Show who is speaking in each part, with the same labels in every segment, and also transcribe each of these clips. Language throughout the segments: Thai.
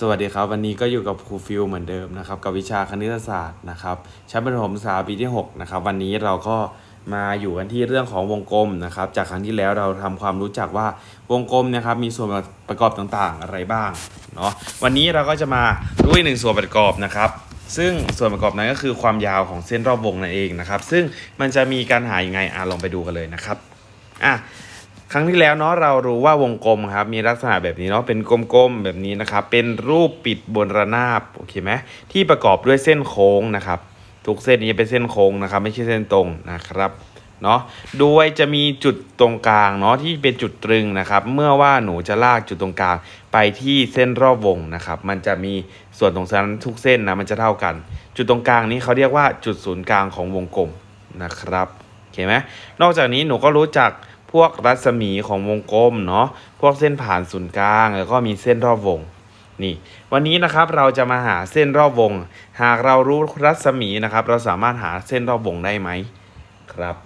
Speaker 1: สวัสดีครับ วันนี้ก็อยู่กับครูฟิลเหมือนเดิมนะครับ กับวิชาคณิตศาสตร์นะครับชั้นประถมศึกษาปีที่6นะครับวันนี้เราก็มาอยู่กันที่เรื่องของวงกลมนะครับ จากครั้งที่แล้วเราทำความรู้จักว่าวงกลมนะครับมีส่วนประกอบต่างๆอะไรบ้างเนาะวันนี้เราก็จะมาดูอีกหนึ่งส่วนประกอบนะครับ ซึ่งส่วนประกอบนั้นก็คือความยาวของเส้นรอบวงนั่นเองนะครับ ซึ่งมันจะมีการหายังไงอะลองไปดูกันเลยนะครับอะ ครั้งที่แล้วเนาะเรารู้ว่าวงกลมครับมีลักษณะแบบนี้เนาะเป็นกลมๆแบบนี้นะครับเป็นรูปปิดบนระนาบโอเคไหมที่ประกอบด้วยเส้นโค้งนะครับทุกเส้นนี้เป็นเส้นโค้งนะครับ ไม่ใช่เส้นตรงนะครับเนาะโดยจะมีจุดตรงกลางเนาะที่เป็นจุดตรึงนะครับ เมื่อว่าหนูจะลากจุดตรงกลางไปที่เส้นรอบวงนะครับ มันจะมีส่วนตรงนั้นทุกเส้นนะมันจะเท่ากัน จุดตรงกลางนี้เขาเรียกว่าจุดศูนย์กลางของวงกลมนะครับโอเคไหมนอกจากนี้หนูก็รู้จัก วกรัศมีของวงกลมเนาะพวกเส้นผ่านศูนย์กลาง แล้วก็มีเส้นรอบวงนี่ วันนี้นะครับเราจะมาหาเส้นรอบวง หากเรารู้รัศมีนะครับ เราสามารถหาเส้นรอบวงได้ไหมครับ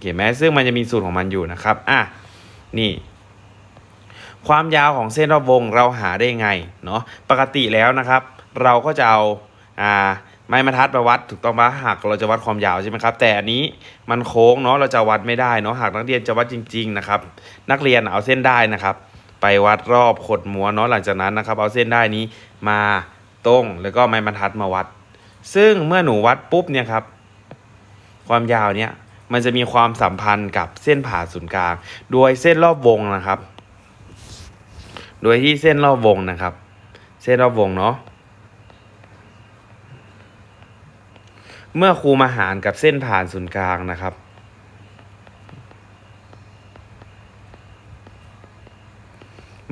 Speaker 1: เห็นไหมซึ่งมันจะมีสูตรของมันอยู่นะครับอะนี่ ความยาวของเส้นรอบวงเราหาได้ไงเนาะปกติแล้วนะครับ เราก็จะเอาอ่า ไม้บรรทัดมาวัดถูกต้องปะหากเราจะวัดความยาวใช่ไหมครับ แต่อันนี้มันโค้งเนาะเราจะวัดไม่ได้เนาะหากนักเรียนจะวัดจริง ๆ นะครับ นักเรียนเอาเส้นได้นะครับ ไปวัดรอบขดม้วเนาะหลังจากนั้นนะครับ เอาเส้นได้นี้มาตรงแล้วก็ไม้บรรทัดมาวัด ซึ่งเมื่อหนูวัดปุ๊บเนี่ยครับ ความยาวเนี่ยมันจะมีความสัมพันธ์กับเส้นผ่าศูนย์กลาง โดยเส้นรอบวงนะครับ โดยที่เส้นรอบวงนะครับ เส้นรอบวงเนาะ เมื่อครูมาหารกับเส้นผ่านศูนย์กลางนะครับ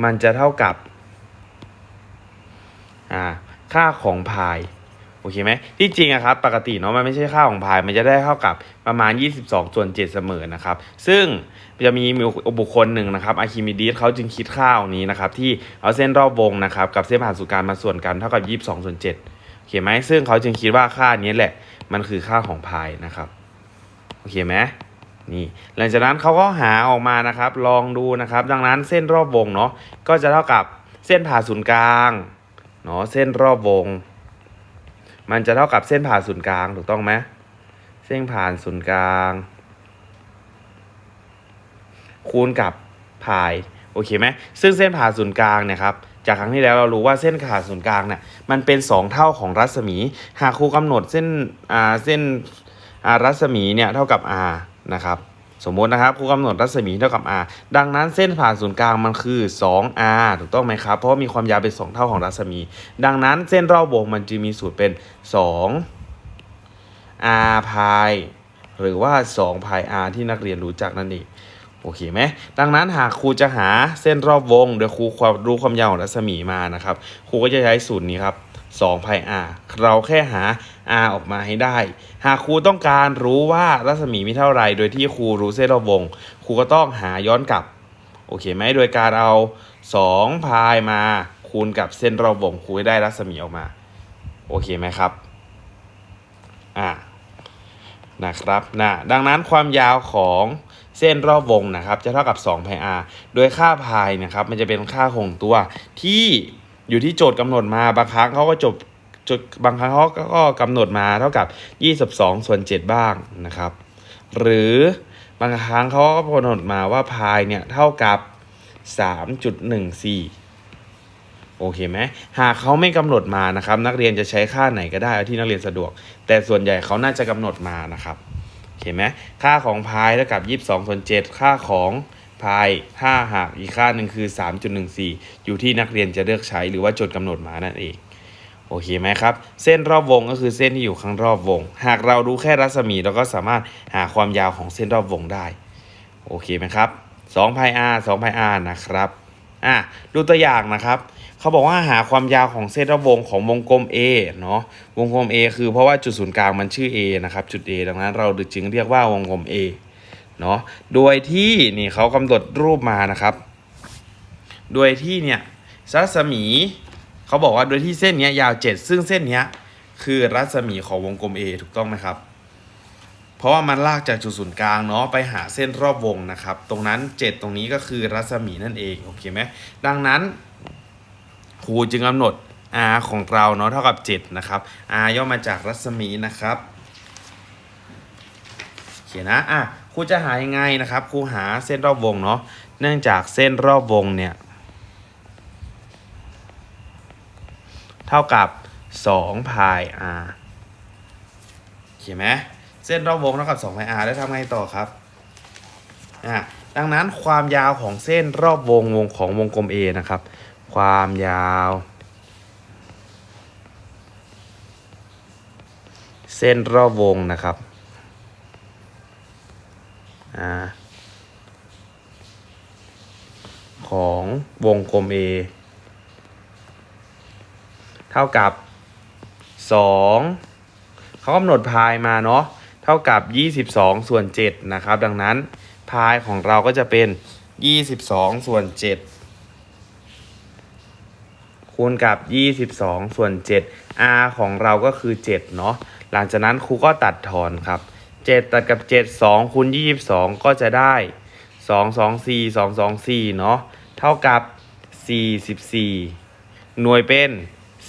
Speaker 1: มันจะเท่ากับอ่าค่าของพายโอเคไหมที่จริงอะครับปกติเนาะมันไม่ใช่ค่าของพายมันจะได้เท่ากับประมาณ 22ส่วน7เสมอนะครับ ซึ่งจะมีบุคคลหนึ่งนะครับอะคิมิดีสเขาจึงคิดค่าตรงนี้นะครับ ที่เอาเส้นรอบวงนะครับ กับเส้นผ่านศูนย์กลางมาส่วนกันเท่ากับ 22ส่วน7โอเคไหมซึ่งเขาจึงคิดว่าค่านี้แหละ มันคือค่าของพายนะครับ โอเคไหมนี่หลังจากนั้นเขาก็หาออกมานะครับ ลองดูนะครับ ดังนั้นเส้นรอบวงเนาะก็จะเท่ากับเส้นผ่าศูนย์กลางเนาะเส้นรอบวง มันจะเท่ากับเส้นผ่าศูนย์กลางถูกต้องไหมเส้นผ่านศูนย์กลาง คูณกับพายโอเคไหมซึ่งเส้นผ่าศูนย์กลางเนี่ยครับ จากครั้งที่แล้วเรารู้ว่าเส้นผ่าศูนย์กลางเนี่ยมันเป็น 2 เท่าของรัศมี หากครูกำหนดเส้นอ่าเส้นอ่ารัศมีเนี่ยเท่ากับ r นะครับสมมตินะครับครูกำหนดรัศมีเท่ากับ r ดังนั้นเส้นผ่านศูนย์กลางมันคือ 2r ถูกต้องไหมครับ เพราะว่ามีความยาวเป็น 2 เท่าของรัศมี ดังนั้นเส้นรอบวงมันจึงมีสูตรเป็น 2 r พายหรือว่า2พาย r ที่นักเรียนรู้จักนั่นเอง โอเคไหมดังนั้นหากครูจะหาเส้นรอบวงโดยครูความรู้ความยาวของรัศมีมานะครับ ครูก็จะใช้สูตรนี้ครับ2 pi r เราแค่หา r ออกมาให้ได้ หากครูต้องการรู้ว่ารัศมีมีเท่าไหร่ โดยที่ครูรู้เส้นรอบวง ครูก็ต้องหาย้อนกลับ โอเคไหมโดยการเอา2 pi มาคูณกับเส้นรอบวงครูให้ได้รัศมีออกมา โอเคไหมครับ อ่า นะครับ นะ ดังนั้นความยาวของ เส้นรอบวงนะครับจะเท่ากับ2 pi r โดยค่าพายนะครับมันจะเป็นค่าคงตัวที่อยู่ที่โจทย์กำหนดมาบางครั้งเขาก็จบจดบางครั้งเขาก็กำหนดมาเท่ากับ 22 ส่วน 7 บ้างนะครับ หรือบางครั้งเขาก็กำหนดมาว่าพายเนี่ยเท่ากับ 3.14 โอเคไหมหากเขาไม่กำหนดมานะครับ นักเรียนจะใช้ค่าไหนก็ได้ที่นักเรียนสะดวก แต่ส่วนใหญ่เขาน่าจะกำหนดมานะครับ เห็นไหมค่าของพายเท่ากับ 22ส่วน7ค่าของพายถ้าหากอีกค่าหนึ่งคือ 3.14 อยู่ที่นักเรียนจะเลือกใช้หรือว่าจดกำหนดมานั่นเองโอเคไหมครับ เส้นรอบวงก็คือเส้นที่อยู่ข้างรอบวง หากเรารู้แค่รัศมีเราก็สามารถหาความยาวของเส้นรอบวงได้ โอเคไหมครับ2 pi r 2 pi r นะครับ อะ ดูตัวอย่างนะครับ เขาบอกว่าหาความยาวของเส้นรอบวงของวงกลม A เนาะวงกลม A คือเพราะว่าจุดศูนย์กลางมันชื่อ A นะครับจุด A ดังนั้นเราจึงเรียกว่าวงกลม A เนาะโดยที่นี่เขากำหนดรูปมานะครับ โดยที่เนี่ยรัศมีเขาบอกว่าโดยที่เส้นนี้ยาว 7 ซึ่งเส้นนี้คือรัศมีของวงกลม A ถูกต้องไหมครับ เพราะว่ามันลากจากจุดศูนย์กลางเนาะไปหาเส้นรอบวงนะครับ ตรงนั้น 7 ตรงนี้ก็คือรัศมีนั่นเอง โอเคไหมดังนั้น ครูจึงกำหนด r ของเราเนาะเท่ากับ 7 นะครับ r ย่อมาจากรัศมีนะครับ เขียนนะอะครูจะหายังไงนะครับครูหาเส้นรอบวงเนาะเนื่องจากเส้นรอบวงเนี่ยเท่ากับ2พาย r เขียนไหมเส้นรอบวงเท่ากับ2พาย r แล้วทำไงต่อครับอะดังนั้นความยาวของเส้นรอบวงวงของวงกลม A นะครับ ความยาว เส้นรอบวงนะครับอของวงกลม A เท่ากับ 2 เขากำหนดพายมาเนาะเท่ากับ 22 ส่วน7นะครับ ดังนั้นพายของเราก็จะเป็น 22 ส่วน7 คูณกับ 22 ส่วน 7 r ของเราก็คือ 7 เนาะหลังจากนั้นครูก็ตัดถอนครับ 7 ตัดกับ 7 2คูณ22 ก็จะได้ 2 2 4 2 2 4 เนาะเท่ากับ 44 หน่วยเป็น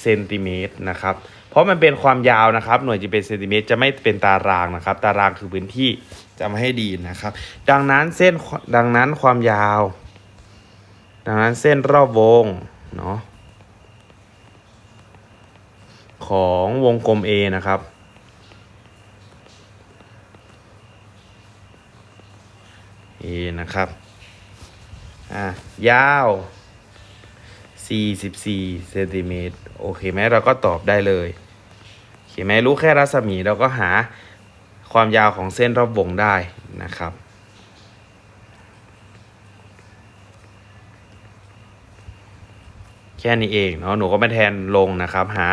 Speaker 1: เซนติเมตรนะครับ เพราะมันเป็นความยาวนะครับ หน่วยจะเป็นเซนติเมตรจะไม่เป็นตารางนะครับ ตารางคือพื้นที่จำให้ดีนะครับ ดังนั้นเส้นดังนั้นความยาว ดังนั้นเส้นรอบวงเนาะ ของวงกลม A นะครับ A นะครับ อะ ยาว 44เซนติเมตรโอเคไหมเราก็ตอบได้เลยโอเคไหมรู้แค่รัศมีเราก็หาความยาวของเส้นรอบวงได้นะครับแค่นี้เองเนาะหนูก็มาแทนลงนะครับ หา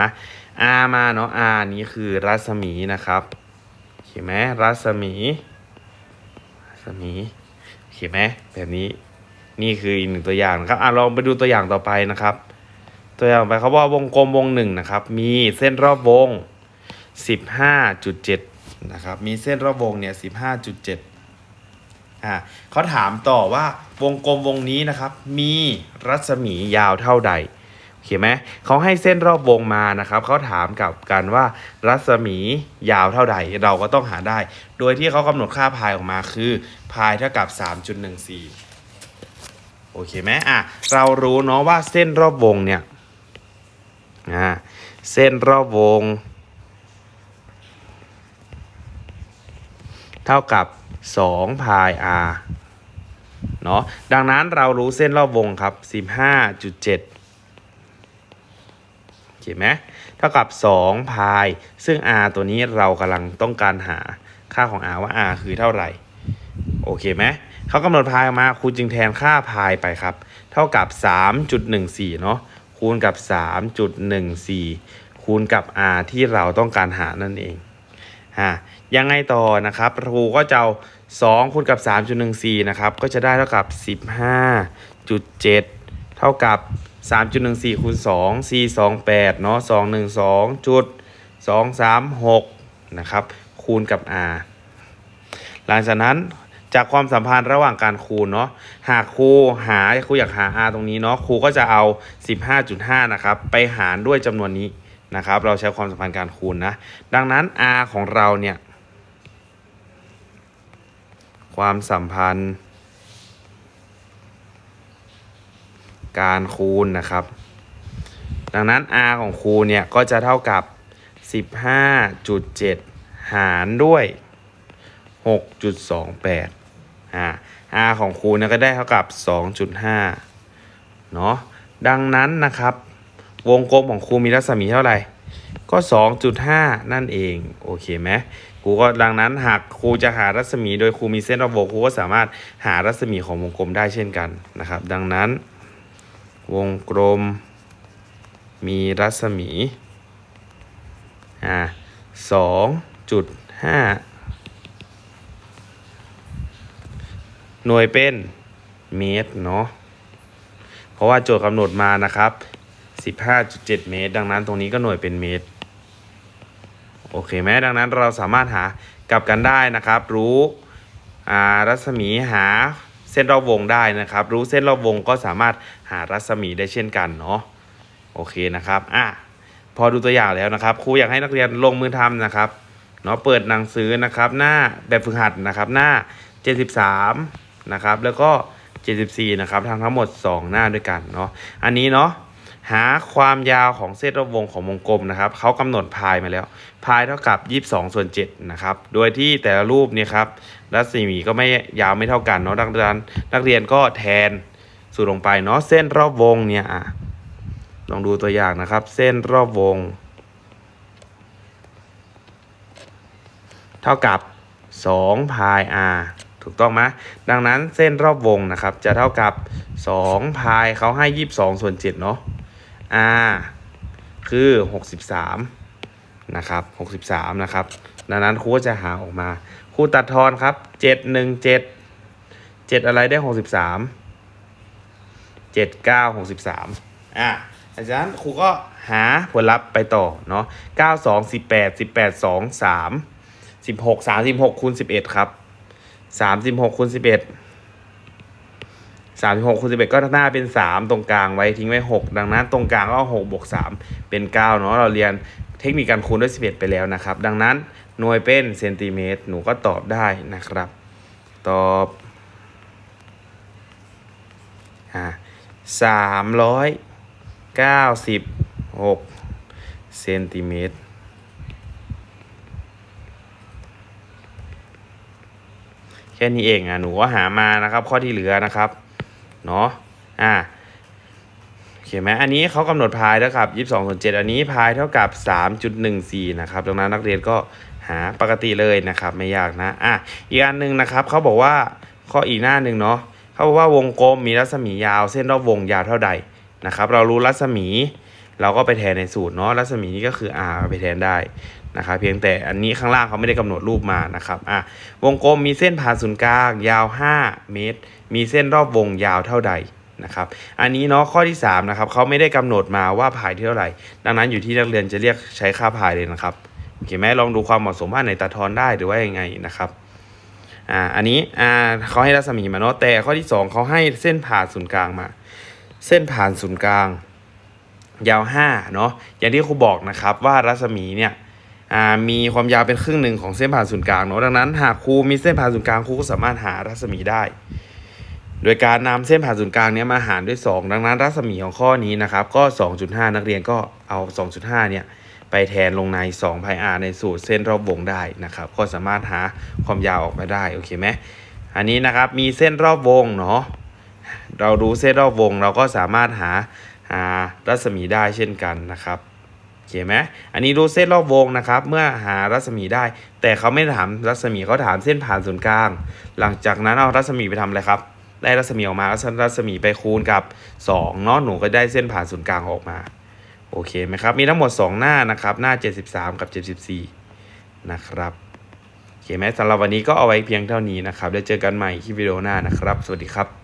Speaker 1: r มาเนาะ r นี้คือรัศมีนะครับเห็นไหมรัศมี รัศมีเห็นไหมแบบนี้นี่คืออีกหนึ่งตัวอย่างนะครับอะลองไปดูตัวอย่างต่อไปนะครับ ตัวอย่างไปเขาบอกว่าวงกลมวงหนึ่งนะครับ มีเส้นรอบวง 15.7 นะครับ มีเส้นรอบวงเนี่ย 15.7 อ่าเขาถามต่อว่าวงกลมวงนี้นะครับ มีรัศมียาวเท่าใด โอเคไหมเขาให้เส้นรอบวงมานะครับเขาถามกับกันว่ารัศมียาวเท่าใดเราก็ต้องหาได้ โดยที่เขากำหนดค่าพายออกมาคือพายเท่ากับ 3.14 โอเคไหมอะเรารู้เนาะว่าเส้นรอบวงเนี่ยอ่าเส้นรอบวง เท่ากับ2พาย r เนาะดังนั้นเรารู้เส้นรอบวงครับ 15.7 เห็นไหมเท่ากับ 2 พาย ซึ่ง r ตัวนี้เรากำลังต้องการหาค่าของ r ว่า r คือเท่าไหร่ โอเคไหมเขากำหนดพายออกมาครูจึงแทนค่าพายไปครับ เท่ากับ 3.14 เนาะคูณกับ 3.14 คูณกับ r ที่เราต้องการหานั่นเองฮะยังไงต่อนะครับครูก็จะเอา2คูณกับ 3.14 นะครับ ก็จะได้เท่ากับ 15.7 เท่ากับ 3.14คูณ2 4 2 8เนาะ212จุด236นะครับ คูณกับ r หลังจากนั้นจากความสัมพันธ์ระหว่างการคูณเนาะหากครูหาครูอยากหา r ตรงนี้เนาะครูก็จะเอา 15.5 นะครับ ไปหารด้วยจำนวนนี้นะครับ เราใช้ความสัมพันธ์การคูณนะ ดังนั้น r ของเราเนี่ย ความสัมพันธ์ การคูณนะครับ ดังนั้น r ของครูเนี่ยก็จะเท่ากับ 15.7 หารด้วย 6.28อ่า r ของครูเนี่ยก็ได้เท่ากับ 2.5 เนาะดังนั้นนะครับ วงกลมของครูมีรัศมีเท่าไหร่ ก็ 2.5 นั่นเอง โอเคไหมครูก็ดังนั้นหากครูจะหารัศมีโดยครูมีเส้นรอบวงครูก็สามารถหารัศมีของวงกลมได้เช่นกันนะครับ ดังนั้น วงกลม มีรัศมี อ่า2.5หน่วยเป็นเมตรเนาะ เพราะว่าโจทย์กำหนดมานะครับ 15.7 เมตร ดังนั้นตรงนี้ก็หน่วยเป็นเมตร โอเคไหมดังนั้นเราสามารถหากลับกันได้นะครับ รู้รัศมีหา ส้นรอบวงได้นะครับ รู้เส้นรอบวงก็สามารถหารัศมีได้เช่นกันเนาะโอเคนะครับอะพอดูตัวอย่างแล้วนะครับครูอยากให้นักเรียนลงมือทำนะครับเนาะเปิดหนังสือนะครับหน้าแบบฝึกหัดนะครับหน้า 73นะครับแล้วก็ 74นะครับทั้งทั้งหมด 2 หน้าด้วยกันเนาะอันนี้เนาะ หาความยาวของเส้นรอบวงของวงกลมนะครับเขากำหนดพายมาแล้ว พายเท่ากับ 22 ส่วน7นะครับโดยที่แต่ละรูปเนี่ยครับรัศมีก็ไม่ยาวไม่เท่ากันเนาะดังนั้นนักเรียนก็แทนสูตรลงไปเนาะเส้นรอบวงเนี่ยอะลองดูตัวอย่างนะครับ เส้นรอบวง เท่ากับ2พาย r ถูกต้องไหมดังนั้นเส้นรอบวงนะครับ จะเท่ากับ2พายเขาให้ 22 ส่วน7เนาะ r คือ 63 นะครับ 63 นะครับ ดังนั้นครูก็จะหาออกมา ครูตัดทอนครับ 717 7 อะไรได้ 63 79 63 อะอาจารย์ครูก็หาผลลัพธ์ไปต่อเนาะ92 18 18 2 3สิบหกสามสิบหกคูณสิบเอ็ดครับสามสิบหกคูณสิบเอ็ด สามสิบหกคูณสิบเอ็ดก็หน้าเป็นสามตรงกลางไว้ทิ้งไว้หกดังนั้นตรงกลางก็หกบวกสามเป็นเก้าเนาะเราเรียนเทคนิคการคูณด้วยสิบเอ็ดไปแล้วนะครับ ดังนั้นหน่วยเป็นเซนติเมตรหนูก็ตอบได้นะครับ ตอบอ่าสามร้อยเก้าสิบหกเซนติเมตรแค่นี้เองอะหนูก็หามานะครับ ข้อที่เหลือนะครับ เนาะอ่าโอเคไหมอันนี้เขากำหนดพายเท่ากับ22ส่วน7อันนี้พายเท่ากับ 3.14 นะครับดังนั้นนักเรียนก็หาปกติเลยนะครับไม่ยากนะอะอีกอันหนึ่งนะครับเขาบอกว่าข้ออีกหน้าหนึ่งเนาะเขาบอกว่าวงกลมมีรัศมียาว เส้นรอบวงยาวเท่าใดนะครับ เรารู้รัศมี เราก็ไปแทนในสูตรเนาะรัศมีนี่ก็คือ r ไปแทนได้ นะครับเพียงแต่อันนี้ข้างล่างเขาไม่ได้กำหนดรูปมานะครับอะวงกลมมีเส้นผ่าศูนย์กลาง ยาว 5 เมตร มีเส้นรอบวงยาวเท่าใดนะครับอันนี้เนาะข้อที่3นะครับเขาไม่ได้กำหนดมาว่าพายที่เท่าไหร่ ดังนั้นอยู่ที่นักเรียนจะเรียกใช้ค่าพายเลยนะครับโอเคไหมลองดูความเหมาะสมว่าไหนตัดทอนได้หรือว่ายังไงนะครับอ่าอันนี้อ่าเขาให้รัศมีมาเนาะแต่ข้อที่สองเขาให้เส้นผ่านศูนย์กลางมา เส้นผ่านศูนย์กลาง ยาว5เนาะอย่างที่ครูบอกนะครับว่ารัศมีเนี่ย มีความยาวเป็นครึ่งหนึ่งของเส้นผ่านศูนย์กลางเนาะดังนั้นหากครูมีเส้นผ่านศูนย์กลางครูก็สามารถหารัศมีได้ โดยการนำเส้นผ่านศูนย์กลางเนี้ยมาหารด้วย 2 ดังนั้น รัศมีของข้อนี้นะครับก็ 2.5 นักเรียนก็เอา 2.5 เนี่ยไปแทนลงใน2 pi r ในสูตรเส้นรอบวงได้นะครับก็สามารถหาความยาวออกมาได้โอเคไหมอันนี้นะครับมีเส้นรอบวงเนาะเรารู้เส้นรอบวงเราก็สามารถหาหารัศมีได้เช่นกันนะครับ โอเคไหมอันนี้รู้เส้นรอบวงนะครับ เมื่อหารัศมีได้ แต่เขาไม่ถามรัศมีเขาถามเส้นผ่านศูนย์กลาง หลังจากนั้นเอารัศมีไปทำอะไรครับ ได้รัศมีออกมาแล้วรัศมีไปคูณกับ2เนาะหนูก็ได้เส้นผ่านศูนย์กลางออกมา โอเคไหมครับ มีทั้งหมด 2 หน้านะครับ หน้า 73 กับ 74 นะครับโอเคไหมสำหรับวันนี้ก็เอาไว้เพียงเท่านี้นะครับแล้วเจอกันใหม่ที่วิดีโอหน้านะครับ สวัสดีครับ